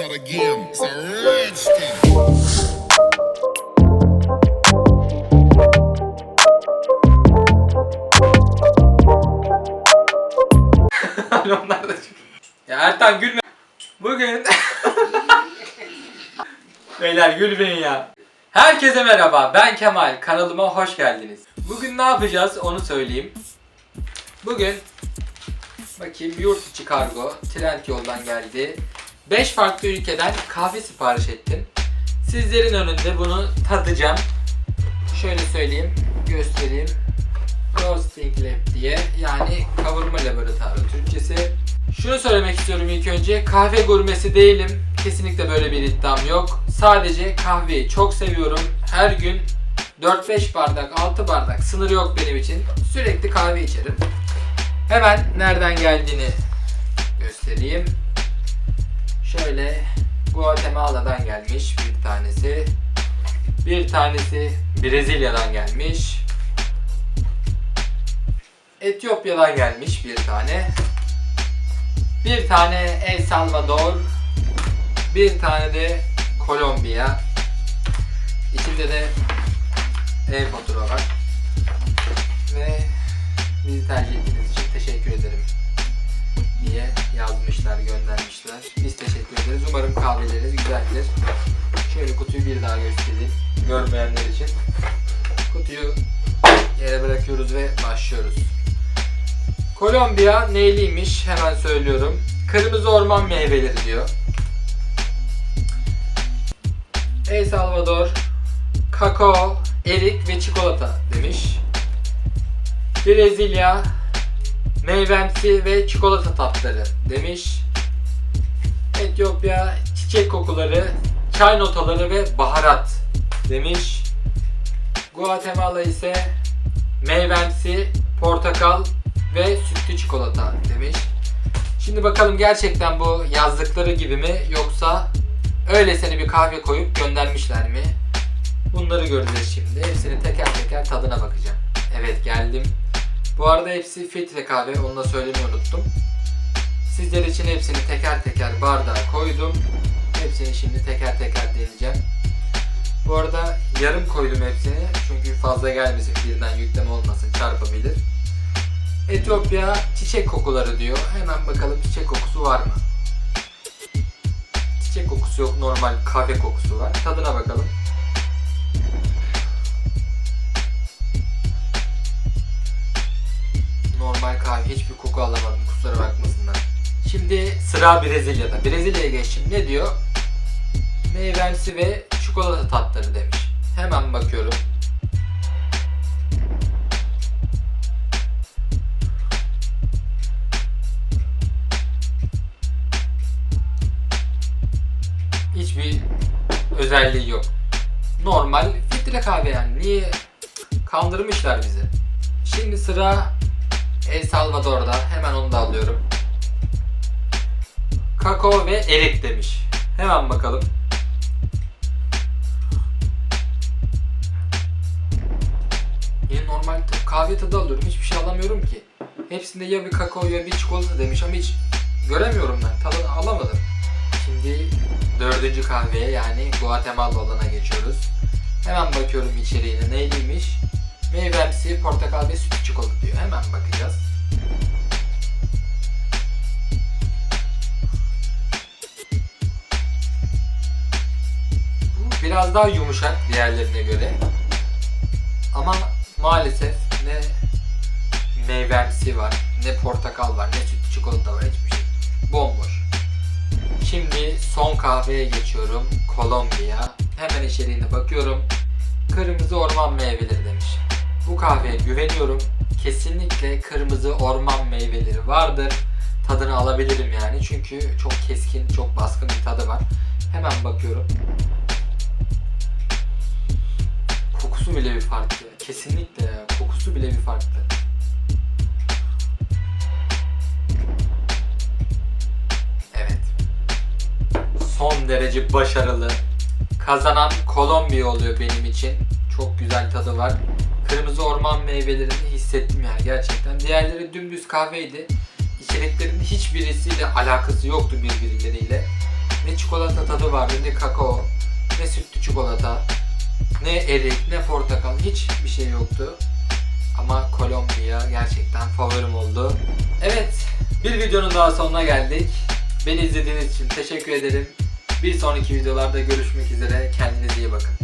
not a da çok... Ya Ertan gülme. Bugün... Beyler gülmeyin ya. Herkese merhaba ben Kemal kanalıma hoş geldiniz. Bugün ne yapacağız onu söyleyeyim. Bugün bakayım yurt içi kargo trend yoldan geldi. 5 farklı ülkeden kahve sipariş ettim. Sizlerin önünde bunu tadacağım. Şöyle söyleyeyim, göstereyim. Roasting Lab diye yani kavurma laboratuvarı Türkçesi. Şunu söylemek istiyorum ilk önce. Kahve gurmesi değilim. Kesinlikle böyle bir iddiam yok. Sadece kahveyi çok seviyorum. Her gün 4-5 bardak, 6 bardak sınır yok benim için. Sürekli kahve içerim. Hemen nereden geldiğini göstereyim. Şöyle Guatemala'dan gelmiş bir tanesi. Bir tanesi Brezilya'dan gelmiş. Etiyopya'dan gelmiş bir tane. Bir tane El Salvador. Bir tane de Kolombiya. İçinde de e-fatura var. Umarım kahveleriniz güzeldir. Şöyle kutuyu bir daha göstereyim. Görmeyenler için. Kutuyu yere bırakıyoruz ve başlıyoruz. Kolombiya neyliymiş hemen söylüyorum. Kırmızı orman meyveleri diyor. El Salvador kakao, erik ve çikolata demiş. Brezilya meyvemsi ve çikolata tatları demiş. Etiyopya çiçek kokuları, çay notaları ve baharat demiş. Guatemala ise meyvemsi, portakal ve sütlü çikolata demiş. Şimdi bakalım gerçekten bu yazdıkları gibi mi yoksa öylesine bir kahve koyup göndermişler mi? Bunları göreceğiz şimdi. Hepsini teker teker tadına bakacağım. Evet geldim. Bu arada hepsi filtre kahve onu da söylemeyi unuttum. Sizler için hepsini teker teker bardağa koydum. Hepsini şimdi teker teker deneyeceğim. Bu arada yarım koydum hepsini çünkü fazla gelmesin birden yükleme olmasın çarpabilir. Etiyopya çiçek kokuları diyor. Hemen bakalım çiçek kokusu var mı? Çiçek kokusu yok normal kahve kokusu var. Tadına bakalım. Normal kahve hiçbir koku alamadım kusura bakmasınlar. Şimdi sıra Brezilya'da. Brezilya'ya geçtim. Ne diyor? Meyvemsi ve çikolata tatları demiş. Hemen bakıyorum. Hiçbir özelliği yok. Normal filtre kahve yani. Niye kandırmışlar bizi? Şimdi sıra El Salvador'da. Hemen onu da alıyorum. Kakao ve erik demiş. Hemen bakalım. Yine normal kahve tadı alıyorum. Hiçbir şey alamıyorum ki. Hepsinde ya bir kakao ya bir çikolata demiş ama hiç göremiyorum ben. Tadını alamadım. Şimdi dördüncü kahveye yani Guatemala olana geçiyoruz. Hemen bakıyorum içeriğine neyliymiş. Meyvemsi, portakal ve süt çikolata diyor. Hemen bakacağız. Biraz daha yumuşak diğerlerine göre. Ama maalesef ne meyvemsi var, ne portakal var, ne süt çikolata var hiçbir şey. Bomboş. Şimdi son kahveye geçiyorum. Kolombiya. Hemen içeriğine bakıyorum. Kırmızı orman meyveleri demiş. Bu kahveye güveniyorum. Kesinlikle kırmızı orman meyveleri vardır. Tadını alabilirim yani. Çünkü çok keskin, çok baskın bir tadı var. Hemen bakıyorum. Kokusu bile bir farklı. Kesinlikle ya. Kokusu bile bir farklı. Evet. Son derece başarılı. Kazanan Kolombiya oluyor benim için. Çok güzel tadı var. Kırmızı orman meyvelerini hissettim yani gerçekten. Diğerleri dümdüz kahveydi. İçeriklerinin hiçbirisiyle alakası yoktu birbirleriyle. Ne çikolata tadı vardı, ne kakao, ne sütlü çikolata, ne erik, ne portakal, hiç bir şey yoktu. Ama Kolombiya gerçekten favorim oldu. Evet, bir videonun daha sonuna geldik. Beni izlediğiniz için teşekkür ederim. Bir sonraki videolarda görüşmek üzere. Kendinize iyi bakın.